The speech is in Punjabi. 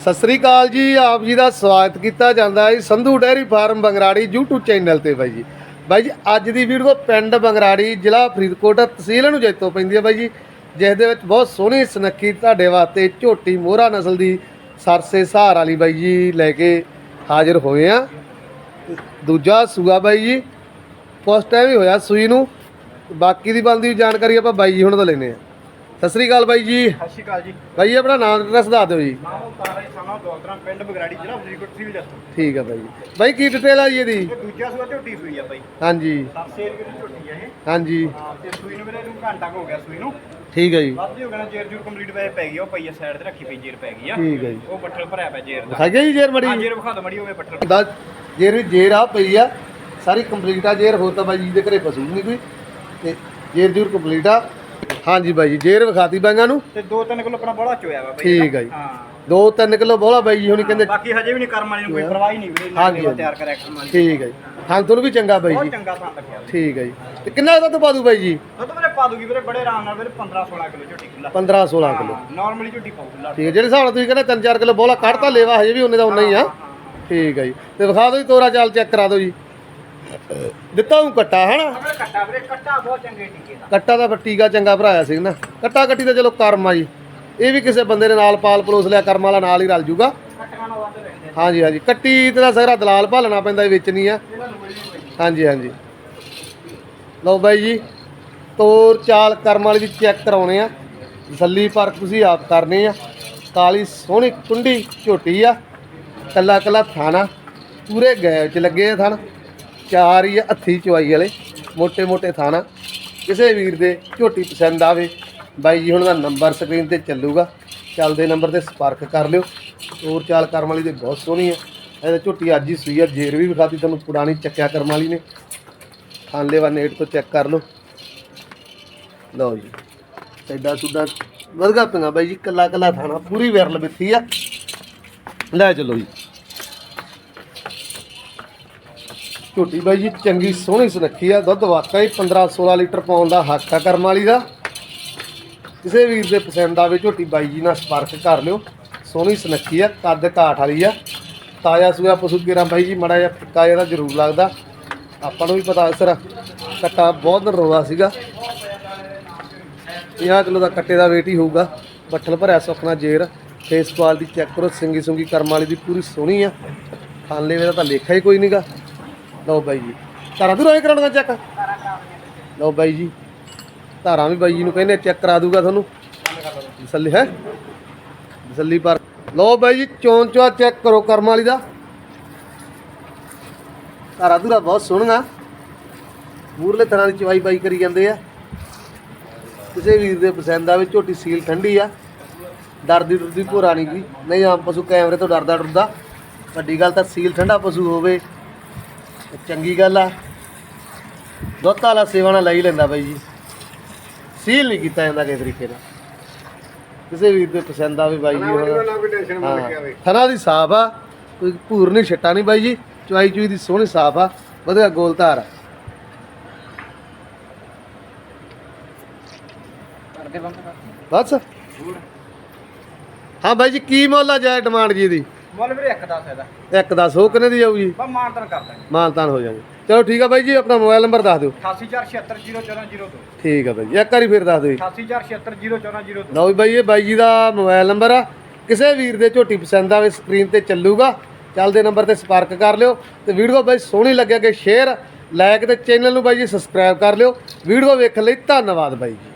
ਸਤਿ ਸ੍ਰੀ ਅਕਾਲ ਜੀ, ਆਪ ਜੀ ਦਾ ਸਵਾਗਤ ਕੀਤਾ ਜਾਂਦਾ ਹੈ Sandhu dairy farm Bangrari YouTube channel ਤੇ ਬਾਈ ਜੀ। ਬਾਈ ਜੀ, ਅੱਜ ਦੀ ਵੀਡੀਓ ਪਿੰਡ ਬੰਗਰਾੜੀ, ਜ਼ਿਲ੍ਹਾ ਫਰੀਦਕੋਟ, ਤਹਿਸੀਲ ਨੂੰ ਜੈਤੋ ਪੈਂਦੀ ਹੈ ਬਾਈ ਜੀ, ਜਿਸ ਦੇ ਵਿੱਚ ਬਹੁਤ ਸੋਹਣੀ ਸੁਨੱਖੀ ਤੁਹਾਡੇ ਵਾਸਤੇ ਝੋਟੀ ਮੋਹਰਾ ਨਸਲ ਦੀ ਸਰਸੇ ਸਹਾਰ ਵਾਲੀ ਬਾਈ ਜੀ ਲੈ ਕੇ ਹਾਜ਼ਰ ਹੋਏ ਆ ਦੂਜਾ ਸੂਆ ਬਾਈ ਜੀ ਫਸਟ ਟਾਈਮ ਹੀ ਹੋਇਆ ਸੂਈ ਨੂੰ। ਬਾਕੀ ਦੀ ਬੰਦੀ ਜਾਣਕਾਰੀ ਆਪਾਂ ਬਾਈ ਜੀ ਹੁਣ ਤੋਂ ਲੈਨੇ ਆ ਸਤਿ ਸ੍ਰੀ ਅਕਾਲ ਬਾਈ ਜੀ। ਸਤਿ ਸ਼੍ਰੀ ਅਕਾਲ ਜੀ। ਬਾਈ ਜੀ ਆਪਣਾ ਨਾਮ ਐਡਰੈਸ ਦੱਸ ਦਿਓ ਜੀ। ਨਾਮ ਉਤਾਰਾ ਸਾਨਾ ਦੌਲਤਰਾ ਪਿੰਡ ਬਗਰਾੜੀ ਜ਼ਿਲ੍ਹਾ ਫਰੀਦਕੋਟ ਤਹਿਸੀਲ ਜੱਟ ਠੀਕ ਆ ਬਾਈ ਜੀ। ਬਾਈ ਕੀ ਡਿਟੇਲ ਆ ਜੀ ਇਹਦੀ? ਇਹ ਦੂਜਾ ਸੂਆ ਝੋਟੀ ਸੂਈ ਆ ਬਾਈ। ਹਾਂਜੀ। 7 ਏਰੀਏ ਦੀ ਝੋਟੀ ਆ ਇਹ। ਹਾਂਜੀ। ਹਾਂ ਤੇ ਸੂਈ ਨੂੰ ਮੇਰੇ ਨੂੰ ਘੰਟਾ ਕੁ ਹੋ ਗਿਆ ਸੂਈ ਨੂੰ। ਠੀਕ ਹੈ ਜੀ। ਵੱਧ ਹੀ ਹੋ ਗਿਆ ਨਾ, ਜੇਰ ਜੂਰ ਕੰਪਲੀਟ ਵੈਸੇ ਪੈ ਗਈ ਆ, ਉਹ ਪਈ ਆ ਸਾਈਡ ਤੇ ਰੱਖੀ ਪਈ ਜੇਰ ਪੈ ਗਈ ਆ। ਠੀਕ ਹੈ ਜੀ। ਉਹ ਬੱਠਲ ਭਰਿਆ ਪਿਆ ਜੇਰ ਦਾ। ਦਿਖਾਈਏ ਜੀ ਜੇਰ ਹਾਂ ਮੜੀ ਜੇਰ ਵਿਖਾ ਦੋ ਮੜੀ ਹੋਵੇ ਬੱਠਲ ਦਾ ਜੇਰ ਜੇਰ ਆ ਪਈ ਆ। ਸਾਰੀ ਕੰਪਲੀਟ ਆ ਜੇਰ ਹੋਰ ਤਾਂ ਬਾਈ ਜੀ ਦੇ ਘਰੇ ਪਸ਼ੂ ਨਹੀਂ ਕੋਈ। ਤੇ ਜੇਰ ਜੂਰ ਕੰਪਲੀਟ ਆ। ਹਾਂਜੀ ਬਾਈ ਜੀ ਜੇਰ ਵਿਖਾਤੀ ਬਾਈਆਂ ਨੂੰ। ਤੇ 2-3 ਕਿਲੋ ਆਪਣਾ ਬੋਲਾ ਚੋਇਆ ਵਾ ਬਾਈ ਠੀਕ ਆ ਜੀ। ਹਾਂ। 2-3 ਕਿਲੋ ਬੋਲਾ ਬਾਈ ਜੀ ਹੁਣੀ ਕਹਿੰਦੇ ਬਾਕੀ ਹਜੇ ਵੀ ਨਹੀਂ ਕਰਮ ਵਾਲੀ ਨੂੰ ਕੋਈ ਪਰਵਾਹ ਹੀ ਨਹੀਂ ਵੀਰੇ ਹਾਂਜੀ, ਨਾ ਹਾਂਜੀ। ਤਿਆਰ ਕਰਿਆ ਕਰਮ ਵਾਲੀ। ਠੀਕ ਹੈ ਜੀ। ਹਾਂ ਤੁਹਾਨੂੰ ਵੀ ਚੰਗਾ ਬਾਈ ਬਹੁਤ ਜੀ। ਚੰਗਾ ਥਾਂ ਲੱਗਿਆ ਠੀਕ ਹੈ ਜੀ। ਤੇ ਕਿੰਨਾ ਦੁੱਧ ਪਾ ਦੂ ਬਾਈ ਜੀ? ਦੁੱਧ ਵੀਰੇ ਪਾ ਦੂਗੀ ਵੀਰੇ ਬੜੇ ਆਰਾਮ ਨਾਲ ਵੀਰੇ 15-16 ਕਿਲੋ ਝੋਟੀ ਖੁੱਲਾ 15-16 ਕਿਲੋ। ਨਾਰਮਲੀ ਝੋਟੀ ਪਾਉ ਖੁੱਲਾ ਠੀਕ ਹੈ ਜਿਹੜੇ ਹਿਸਾਬ ਨਾਲ ਤੁਸੀਂ ਕਹਿੰਦੇ 3-4 ਕਿਲੋ ਬੋਲਾ ਕੱਢਤਾ ਲੇਵਾ ਹਜੇ ਵੀ ਉਹਨੇ ਦਾ ਉਨਾ ਹੀ ਆ। ਠੀਕ ਹੈ ਜੀ। ਤੇ ਵਿਖਾ ਦਿਓ ਜੀ ਤੋਰਾ ਚਾਲ ਚੈੱਕ ਕਰਾ ਦਿਓ ਜੀ। ਦਿੱਤਾ ਹੂੰ ਕੱਟਾ ਹਨਾ? ਕੱਟਾ ਵੀਰੇ ਕੱਟਾ ਬਹੁਤ ਚੰਗੇ ਟੀਕੇ ਦਾ। ਕੱਟਾ ਦਾ ਟੀਕਾ ਚੰਗਾ ਭਰਾਇਆ ਸੀ ਨਾ। ਕੱਟਾ ਕੱਟੀ ਤਾਂ ਚਲੋ ਕਰਮ ਆ ਜੀ। ਇਹ ਵੀ ਕਿਸੇ ਬੰਦੇ ਨੇ ਨਾਲ ਪਾਲ ਪਲੋਸ ਲਿਆ ਕਰਮ ਵਾਲਾ ਨਾਲ ਹੀ ਰਲ ਜੂਗਾ। ਕੱਟਾਂ ਨਾਲ ਵੱਧ ਰਹਿੰਦੇ ਹਾਂਜੀ ਹਾਂਜੀ। ਕੱਟੀ ਤੇ ਦਾ ਸਾਰਾ ਦਲਾਲ ਭਾਲਣਾ ਪੈਂਦਾ ਇਹ ਵੇਚਣੀ ਆ। ਹਾਂਜੀ ਹਾਂਜੀ। ਲਓ ਬਾਈ ਜੀ ਤੋਰ ਚਾਲ ਕਰਮ ਵਾਲੀ ਦੀ ਚੈੱਕ ਕਰਾਉਣੇ ਆ। ਤਸੱਲੀ ਪਰ ਤੁਸੀਂ ਆਪ ਕਰਨੇ ਆ। ਕਾਲੀ ਸੋਹਣੀ ਕੁੰਡੀ ਝੋਟੀ ਆ। ਕੱਲਾ ਕੱਲਾ ਥਾਣਾ। ਪੂਰੇ ਗੈਬ ਚ ਲੱਗੇ ਆ ਥਣ। ਚਾਰ ਹੀ ਹੱਥੀ ਚਵਾਈ ਵਾਲੇ ਮੋٹے ਮੋٹے ਥਾਣਾ। ਕਿਸੇ ਵੀਰ ਦੇ ਝੋਟੀ ਪਸੰਦ ਆਵੇ, ਬਾਈ ਜੀ ਹੁਣ ਦਾ ਨੰਬਰ ਸਕਰੀਨ ਤੇ ਚੱਲੂਗਾ। ਚੱਲਦੇ ਨੰਬਰ ਤੇ ਸਪਾਰਕ ਕਰ ਲਿਓ। ਹੋਰ ਚਾਲ ਕਰਨ ਵਾਲੀ ਤੇ ਬਹੁਤ ਸੋਹਣੀ ਹੈ ਇਹਦੇ ਝੋਟੀ ਅੱਜ ਹੀ ਸੂਈ ਹੈ ਜੇਰ ਵੀ ਵਿਖਾਤੀ ਤੁਹਾਨੂੰ, ਪੁਰਾਣੀ ਚੱਕਿਆ ਕਰਨ ਵਾਲੀ ਨੇ। ਥਾਂਲੇਵਾ ਨੇਟ ਤੋਂ ਚੈੱਕ ਕਰ ਲਓ। ਲਓ ਜੀ। ਐਡਾ ਸੁਦਾ ਵਧਗਾ ਪਿੰਗਾ ਬਾਈ ਜੀ ਕੱਲਾ ਕੱਲਾ ਥਾਣਾ, ਪੂਰੀ ਵਿਰਲ ਬਿੱਥੀ ਆ। ਲੈ ਚਲੋ ਜੀ। ਝੋਟੀ ਬਾਈ ਜੀ, ਚੰਗੀ ਸੋਹਣੀ ਸੁਨੱਖੀ ਆ, ਦੁੱਧ ਵਾਕਈ 15 16 ਲੀਟਰ ਪਾਉਣ ਦਾ ਹੱਕ ਆ ਕਰਮ ਵਾਲੀ ਦਾ। ਕਿਸੇ ਵੀਰ ਦੇ ਪਸੰਦ ਆਵੇ ਝੋਟੀ ਬਾਈ ਜੀ ਨਾਲ ਸੰਪਰਕ ਕਰ ਲਿਓ। ਸੋਹਣੀ ਸੁਨੱਖੀ ਆ, ਕੱਦ ਕਾਠ ਵਾਲੀ ਆ। ਤਾਜ਼ਾ ਸੂਆ ਪਸ਼ੂ ਕਿਰਾਂ ਬਾਈ ਜੀ, ਮੜਾ ਜਿਹਾ ਫਿੱਕਾ ਜਿਹਾ ਤਾਂ ਜ਼ਰੂਰ ਲੱਗਦਾ। ਆਪਾਂ ਨੂੰ ਵੀ ਪਤਾ ਸਰ ਕੱਟਾ ਬਹੁਤ ਦਿਨ ਸੀਗਾ। 50 ਕਿਲੋ ਦਾ ਕੱਟੇ ਦਾ weight ਹੀ ਹੋਊਗਾ। ਬੱਠਲ ਭਰਿਆ ਸੁਖਣਾ ਜੇਰ ਫੇਸ ਦੀ ਚੈੱਕ ਕਰੋ ਸਿੰਗੀ ਸੁੰਗੀ ਕਰਮ ਵਾਲੀ ਦੀ ਪੂਰੀ ਸੋਹਣੀ ਆ। ਖਾਲੇ ਵੇਦਾ ਤਾਂ ਲੇਖਾ ਹੀ ਕੋਈ ਨਹੀਂਗਾ ਲਓ ਬਾਈ ਜੀ। ਧਾਰਾਂ ਦੂਰ ਆਏ ਕਰਾਉਣਾ ਚੈੱਕ ਲਓ ਬਾਈ ਜੀ। ਧਾਰਾਂ ਵੀ ਬਾਈ ਜੀ ਨੂੰ ਕਹਿੰਦੇ ਚੈੱਕ ਕਰਾ ਦੂਗਾ ਤੁਹਾਨੂੰ। ਤਸੱਲੀ, ਹੈ? ਤਸੱਲੀ ਪਰ। ਲਓ ਬਾਈ ਜੀ ਚੋਣ ਚਵਾ ਚੈੱਕ ਕਰੋ ਕਰਮ ਵਾਲੀ ਦਾ। ਧਾਰਾ ਧੂਰਾ ਬਹੁਤ ਸੋਹਣੀਆਂ। ਮੂਰਲੇ ਤਰ੍ਹਾਂ ਦੀ ਚਵਾਈ ਬਾਈ ਕਰੀ ਜਾਂਦੇ ਆ। ਕਿਸੇ ਵੀਰ ਦੇ ਪਸੰਦ ਆਵੇ ਝੋਟੀ ਸੀਲ ਠੰਡੀ ਆ। ਡਰਦੀ ਡਰਦੀ ਭੋਰਾ ਨਹੀਂ ਗਈ ਨਹੀਂ, ਆਮ ਪਸ਼ੂ ਕੈਮਰੇ ਤੋਂ ਡਰਦਾ ਡਰਦਾ। ਵੱਡੀ ਗੱਲ ਤਾਂ ਸੀਲ ਠੰਡਾ ਪਸ਼ੂ ਹੋਵੇ। ਤੇ ਚੰਗੀ ਗੱਲ ਆ। ਦੁੱਧ ਵਾਲਾ ਸੇਵਾ ਨਾਲ ਲਈ ਲੈਂਦਾ ਬਾਈ ਜੀ। ਸੀਲ ਨਹੀਂ ਕੀਤਾ ਜਾਂਦਾ ਕਿਸੇ ਤਰੀਕੇ ਨਾਲ। ਕਿਸੇ ਵੀਰ ਦੇ ਪਸੰਦ ਆਵੇ ਬਾਈ ਜੀ ਹੁਣ। ਕੋਈ ਟੈਨਸ਼ਨ ਹਾਂ। ਥਣਾ ਦੀ ਸਾਫ਼ ਆ। ਕੋਈ ਭੂਰ ਨਹੀਂ ਛੱਟਾ ਨਹੀਂ ਬਾਈ ਜੀ। ਚੁਆਈ ਚੁਈ ਦੀ ਸੋਹਣੀ ਸਾਫ਼ ਆ। ਵਧੀਆ ਗੋਲ ਧਾਰ ਆ ਬਸ। ਹਾਂ ਬਾਈ ਜੀ ਕੀ ਮੁੱਲ ਆ ਜਾਏ ਡਿਮਾਂਡ ਜੀ ਦੀ? ਮੁੱਲ ਵੀਰੇ ਇੱਕ ਦਾ ਫਾਇਦਾ ਇੱਕ ਦੱਸ ਉਹ ਕਿੰਨੇ ਦੀ ਜਾਊਗੀ? ਬਸ ਮਾਨਤਨ ਕਰ ਦਾਂਗੇ। ਮਾਨਤਾਨ ਹੋ ਜਾਵੇ ਚਲੋ ਠੀਕ ਆ ਬਾਈ ਜੀ ਆਪਣਾ ਮੋਬਾਈਲ ਨੰਬਰ ਦੱਸ ਦਿਓ। 884760142 ਠੀਕ ਆ ਬਾਈ ਜੀ ਇੱਕ ਵਾਰੀ ਫਿਰ ਦੱਸ ਦਿਓ ਜੀ। 884760142 ਲਓ ਵੀ ਬਾਈ ਇਹ ਬਾਈ ਜੀ ਦਾ ਮੋਬਾਈਲ ਨੰਬਰ ਆ। ਕਿਸੇ ਵੀਰ ਦੇ ਝੋਟੀ ਪਸੰਦ ਆਵੇ ਸਕਰੀਨ ਤੇ ਚੱਲੂਗਾ। ਚੱਲਦੇ ਨੰਬਰ ਤੇ ਸੰਪਰਕ ਕਰ ਲਿਓ। ਤੇ ਵੀਡੀਓ ਬਾਈ ਸੋਹਣੀ ਲੱਗਿਆ ਕਿ ਸ਼ੇਅਰ ਲਾਇਕ ਤੇ ਚੈਨਲ ਨੂੰ ਬਾਈ ਜੀ ਸਬਸਕ੍ਰਾਈਬ ਕਰ ਲਿਓ। ਵੀਡੀਓ ਵੇਖਣ ਲਈ ਧੰਨਵਾਦ ਬਾਈ ਜੀ।